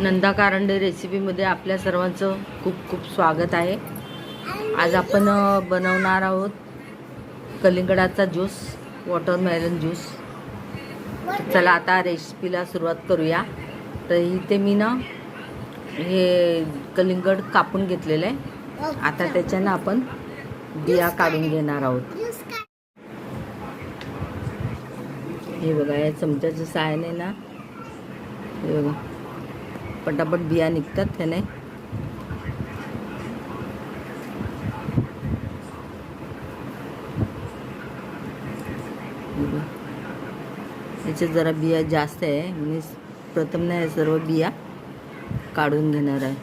नंदा कारंडे रेसिपीमध्ये आपल्या सर्वांचं खूप खूप स्वागत आहे. आज आपण बनवणार आहोत कलिंगडाचा ज्यूस वॉटरमेलन ज्यूस. चला आता रेसिपीला सुरुवात करूया. तर इथे मी ना हे कलिंगड कापून घेतलेलं आहे. आता त्याच्यानं आपण बिया काढून घेणार आहोत. हे बघा या चमच्याच्या सहाय्याने ना हे बघा. पटापट बिया निघतात त्याने. हे याच्यात जरा बिया जास्त आहे. मी प्रथम ना सर्व बिया काढून घेणार आहे.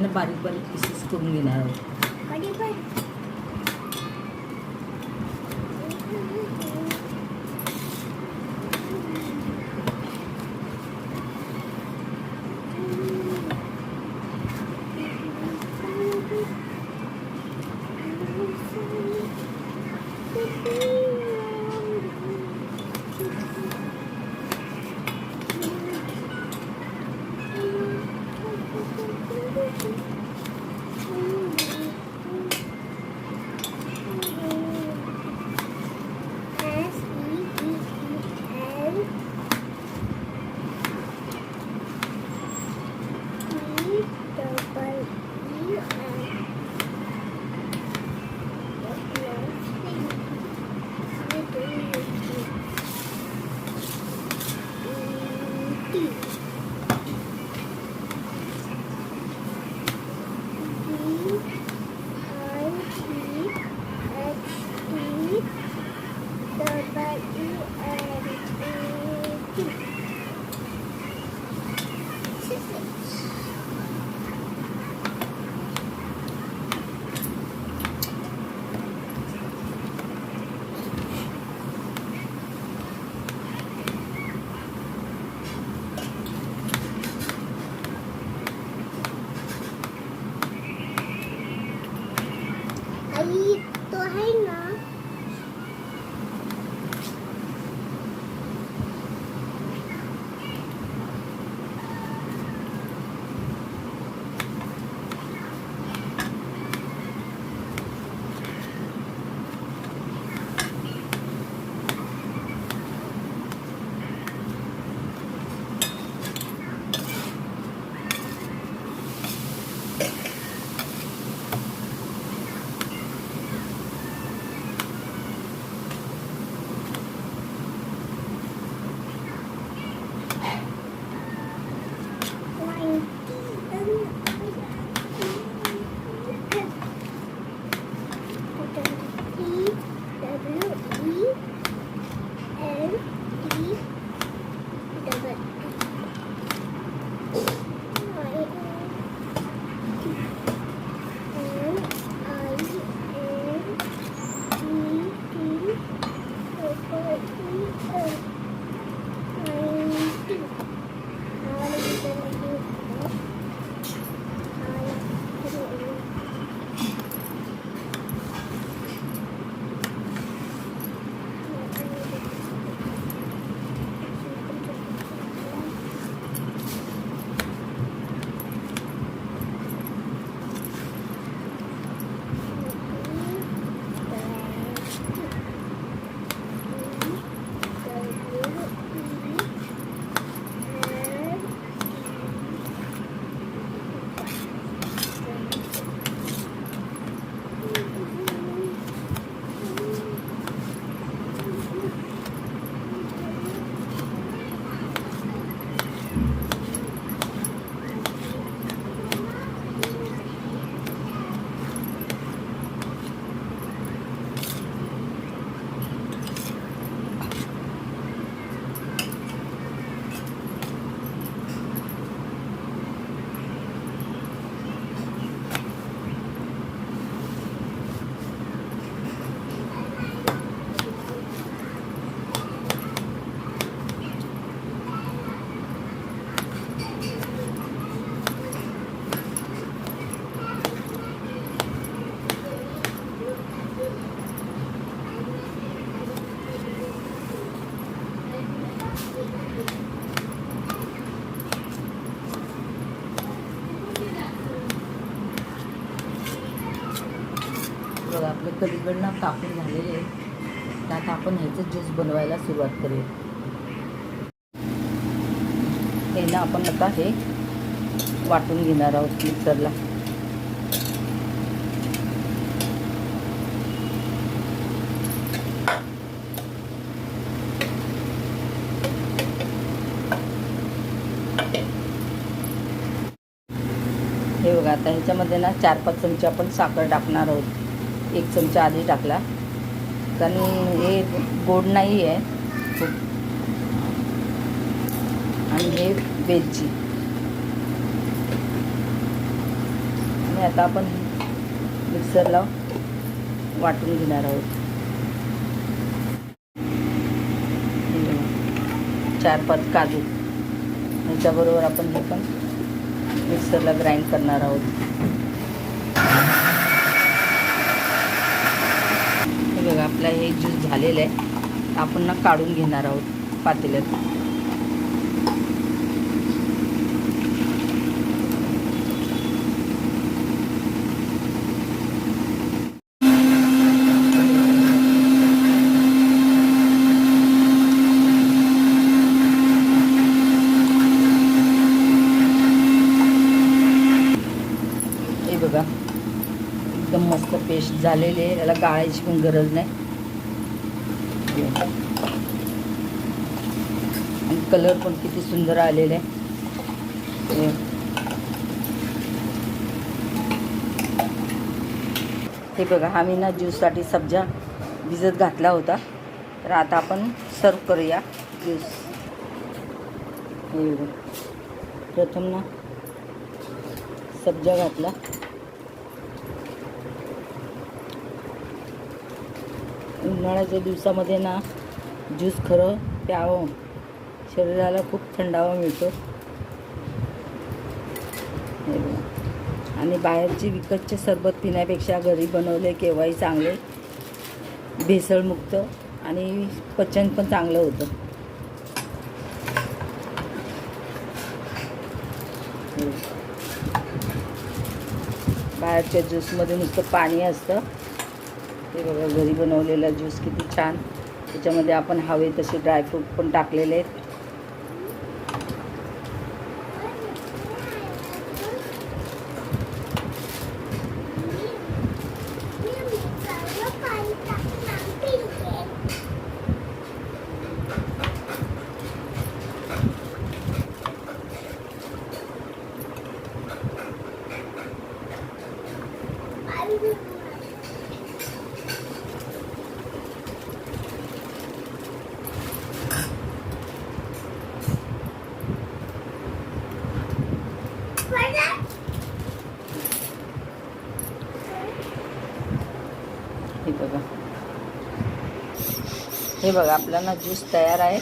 याच्यानं बारीक बारीक पीसेस करून घेणार आहोत. कलिंगडनं कापून झालेले आहे आता आपण ह्याचं ज्यूस बनवायला सुरुवात करूया. हे आपण आता हे वाटून घेणार आहोत मिक्सरला. हे बघा आता ह्याच्यामध्ये ना चार पाच चमचे आपण साखर टाकणार आहोत. एक चमचा आधी टाकला. कारण हे गोड नाही आहे. खूप आणि हे वेलची. आणि आता आपण मिक्सरला वाटून घेणार आहोत. चार पाच काजू. ह्याच्याबरोबर आपण हे पण मिक्सरला ग्राइंड करणार आहोत हे बघा आपला हे ज्यूस झालेलं आहे आपण ना काढून घेणार आहोत पातेल्यात हे बघा एकदम मस्त पेस्ट झालेली याला गाळायची पण गरज नाही. आणि कलर पण किती सुंदर आलेला. आहे हे. बघा हा मी ना ज्यूससाठी सब्जा भिजत घातला होता. तर आता आपण सर्व करूया ज्यूस. हे बघा. प्रथम ना सब्जा घातला. उन्हाळ्याच्या दिवसामध्ये ना ज्यूस खरं प्यावं. शरीराला खूप थंडावा मिळतो. आणि बाहेरची विकतचे सरबत पिण्यापेक्षा घरी बनवले केव्हाही चांगले. भेसळमुक्त आणि पचन पण चांगलं होतं. बाहेरच्या ज्यूसमध्ये नुसतं पाणी असतं. ते बघा घरी बनवलेला ज्यूस किती छान. त्याच्यामध्ये आपण हवे तसे ड्रायफ्रूट पण टाकलेले आहेत हे बघा हे बघा आपला ना ज्यूस तयार आहे.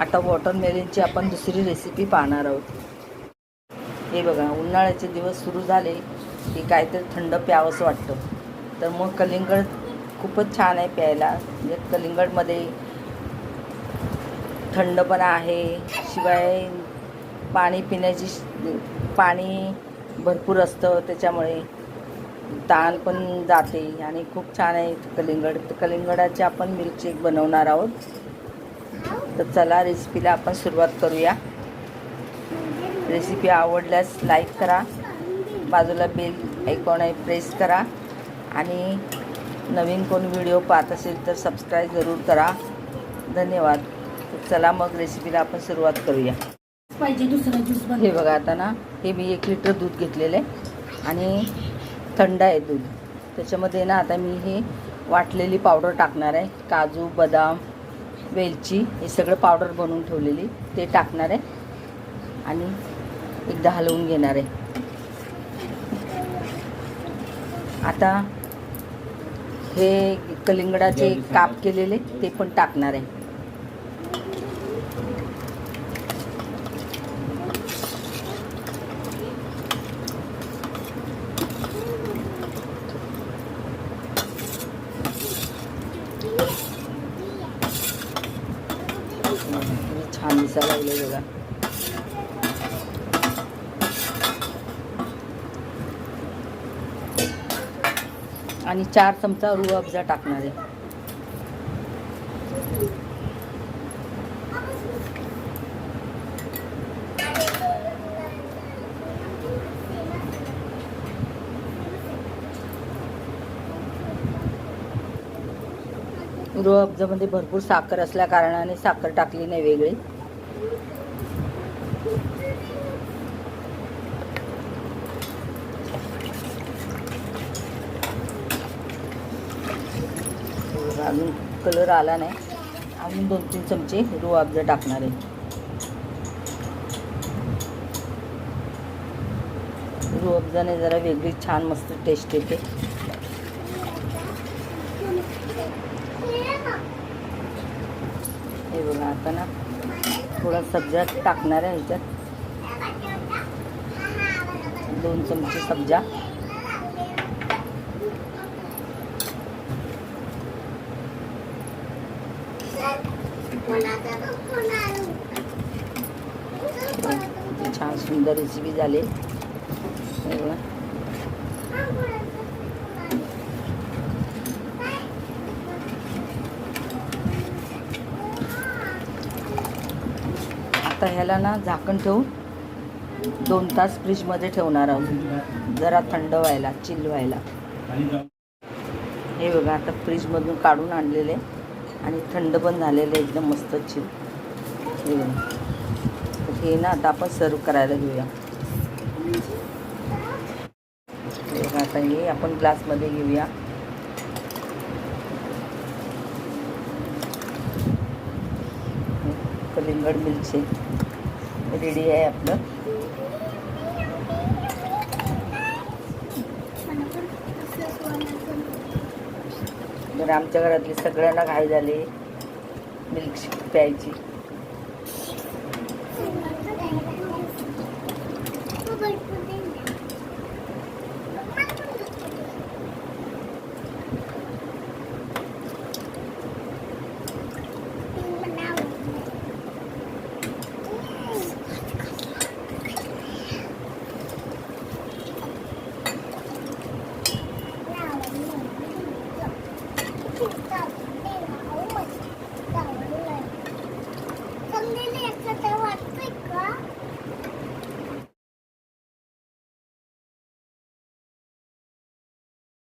आता वॉटरमेलनची आपण दुसरी रेसिपी पाहणार आहोत. हे बघा उन्हाळ्याचे दिवस सुरू झाले की काहीतरी थंड प्यावंसं वाटतं. तर मग कलिंगड खूपच छान आहे प्यायला. म्हणजे कलिंगडमध्ये थंडपणा आहे शिवाय पाणी पिण्याची पाणी भरपूर असतं त्याच्यामुळे. ताण पण जाते आणि खूप छान आहे कलिंगड. तर कलिंगडाचे आपण मिल्कशेक बनवणार आहोत. तर चला रेसिपीला आपण सुरुवात करूया. रेसिपी आवडल्यास लाईक करा. बाजूला बेल ऐकॉन आहे प्रेस करा. आणि नवीन कोण व्हिडिओ पाहत असेल तर सबस्क्राईब जरूर करा. धन्यवाद. तर चला मग रेसिपीला आपण सुरुवात करूया. पाहिजे दुसरा ज्यूस हे बघा आता ना हे मी एक लिटर दूध घेतलेलं आहे. आणि थंड आहे दूध. त्याच्यामध्ये ना आता मी हे वाटलेली पावडर टाकणार आहे. काजू बदाम वेलची हे सगळं पावडर बनवून ठेवलेली. ते टाकणार आहे. आणि एकदा हलवून घेणार आहे. आता हे कलिंगडाचे काप केलेले ते पण टाकणार आहे किती छान दिसायला लागले बघा आणि चार चमचा रू अफजा टाकणार आहे. रूह अब्जामध्ये भरपूर साखर असल्या कारणाने साखर टाकली नाही वेगळी. अजून कलर आला नाही. अजून दोन तीन चमचे रूह अफजा टाकणार आहे. रुआबजाने जरा वेगळी छान मस्त टेस्ट येते. हे बघा आता ना थोडा सब्जा टाकणार आहे ह्याच्यात. दोन चमचे सब्जा. छान सुंदर रेसिपी झाली. आता ह्याला ना झाकण ठेवून दोन तास फ्रीजमध्ये ठेवणार आहोत. जरा थंड व्हायला चिल व्हायला. हे बघा आता फ्रीजमधून काढून आणलेले. आणि थंड पण झालेले एकदम मस्त चिल हे ना आता आपण सर्व करायला घेऊया. आता हे आपण ग्लासमध्ये घेऊया. कलिंगड मिल्कशेक रेडी आहे आपलं. तर आमच्या घरातली सगळ्यांना घाई झाली. मिल्कशेक प्यायची.